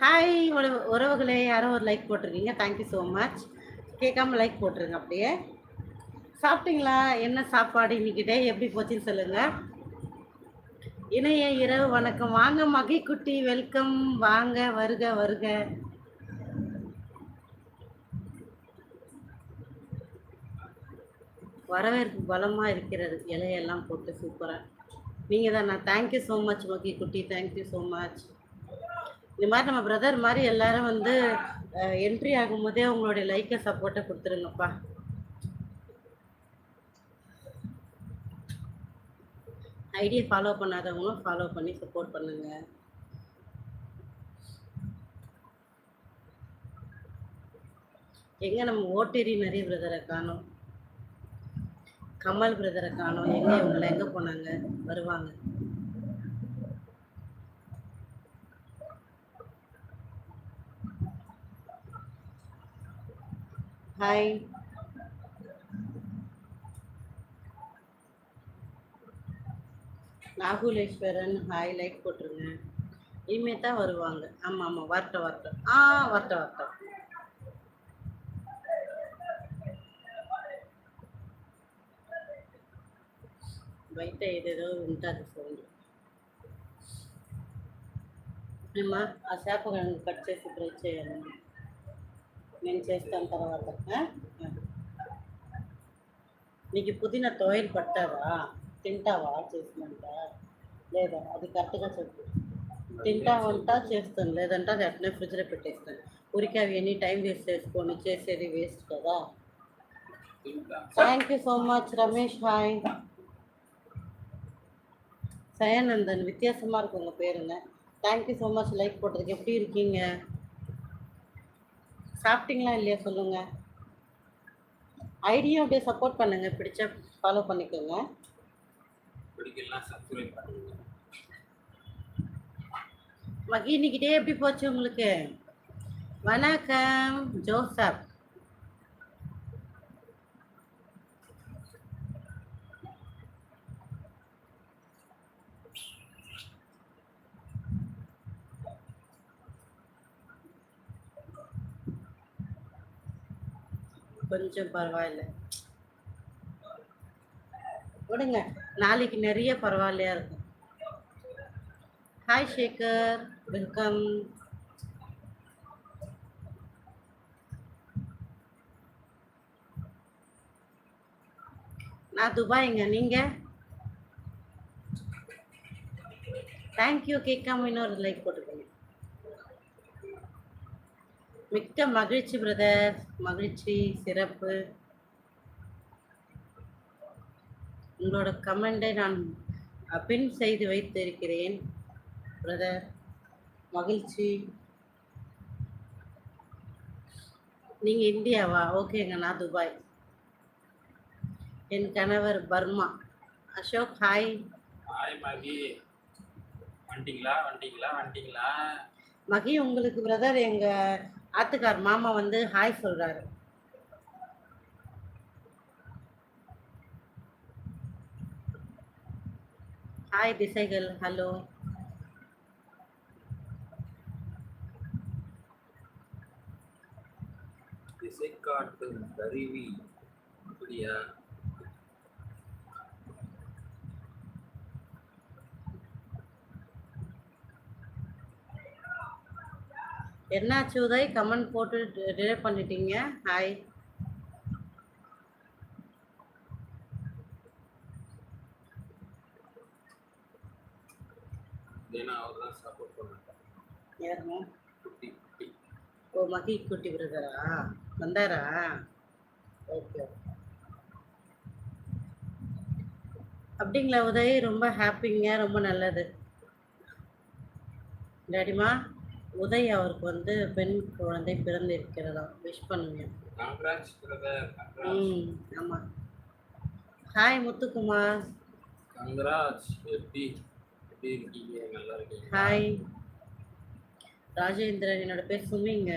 Hi உறவுகளே. யாரோ ஒரு லைக் போட்டிருக்கீங்க. தேங்க்யூ ஸோ மச் கேட்காம லைக் போட்டுருங்க அப்படியே. சாப்பிட்டீங்களா? என்ன சாப்பாடு இன்னைக்கு எப்படி போச்சுன்னு சொல்லுங்கள் இணைய இரவு வணக்கம். வாங்க மகை குட்டி வெல்கம் வாங்க வருக வருக. வரவேற்பு பலமாக இருக்கிறது. இலையெல்லாம் போட்டு சூப்பராக நீங்கள் தான் நான் தேங்க்யூ ஸோ மச் மகி குட்டி தேங்க்யூ ஸோ மச் இந்த மாதிரி நம்ம பிரதர் மாதிரி எல்லாரும் வந்து என்ட்ரி ஆகும்போதே உங்களுடைய லைக்கை சப்போர்ட்டை கொடுத்துருங்கப்பா. ஐடியை ஃபாலோ பண்ணாதவங்களும் ஃபாலோ பண்ணி சப்போர்ட் பண்ணுங்க. எங்க நம்ம ஓட்டேரி நிறைய பிரதரை காணோம். கமல் பிரதரை காணோம். எங்க இவங்களை எங்க போனாங்க? வருவாங்க. ஹாய் நாகுலேஸ்வரன் ஹாய் லைக் போட்டுருங்க இனிமே தான் வருவாங்க ஆமாம் ஆமாம் வரட்டும் வரட்டும் ஆ வரட்டும் வரட்டும் బయట ఏదేదో ఉంటుంది సౌండ్ అమ్మా ఆ చేప కట్ చేసి ఫ్రై చేయాలి నేను చేస్తాను తర్వాత ఆ? ఆ. నీకు పుదీనా తోయలు పట్టావా తింటావా చేసినంత లేదా అది కరెక్ట్గా చెప్పు తింటావంటా చేస్తాను లేదంటే అది అట్లనే ఫ్రిడ్జ్లో పెట్టేస్తాను ఊరికి అవి ఎనీ టైం వేస్ట్ చేసుకొని చేసేది వేస్ట్ కదా thank you so much Ramesh hi Sayanandan வித்தியாசமாக இருக்கு உங்கள் பேருங்க தேங்க்யூ ஸோ மச் லைக் போட்டதுக்கு எப்படி இருக்கீங்க சாப்பிட்டீங்களா இல்லையா சொல்லுங்கள் ஐடியும் அப்படியே சப்போர்ட் பண்ணுங்க. பிடிச்சா ஃபாலோ பண்ணிக்கோங்க. மகி இன்னைக்கு டே எப்படி போச்சு உங்களுக்கு? வணக்கம். ஜோசப். கொஞ்சம் பரவாயில்ல. விடுங்க நாளைக்கு நிறைய பரவாயில்லையா இருக்கும். ஹாய் சேகர் வெல்கம் நான் துபாய்ங்க நீங்கள் தேங்க்யூ கேட்காம இன்னொரு லைக் போட்டுக்கோங்க. மிக்க மகிழ்ச்சி பிரதர் மகிழ்ச்சி சிறப்பு. உங்களோட கமெண்டை நான் பின் செய்து வைத்திருக்கிறேன் பிரதர் மகிழ்ச்சி. நீங்கள் இந்தியாவா? ஓகேங்க நான் துபாய். என் கணவர் Burma. Ashok hi hi Mahi. வந்துட்டீங்களா வந்துட்டீங்களா வந்துட்டீங்களா மகி உங்களுக்கு பிரதர் எங்கள் ஆத்துக்கார் மாமா வந்து ஹாய் சொல்கிறாரு ஹாய் திசைகள் ஹலோ திசை காட்டும் கருவி அப்படியா? என்னாச்சு உதய்? கமெண்ட் போட்டு டிலேட் பண்ணிட்டீங்க. ஹாய் ஓ மகி குட்டி பிரதரா வந்தாரா? ஓகே அப்படிங்களா உதய்? ரொம்ப ஹாப்பிங்க ரொம்ப நல்லது. டாடிமா உதய் அவருக்கு வந்து பெண் குழந்தை பிறந்து இருக்கிறதா விஷ் பண்ணுங்க. ம் ஆமாம் ஹாய் முத்துக்குமார். கங்க்ராட்ஸ் எப்படி? எப்படி இருக்கீங்க? நல்லா இருக்கீங்க ஹாய் ராஜேந்திரன் என்னோட பேர் சுமிங்க.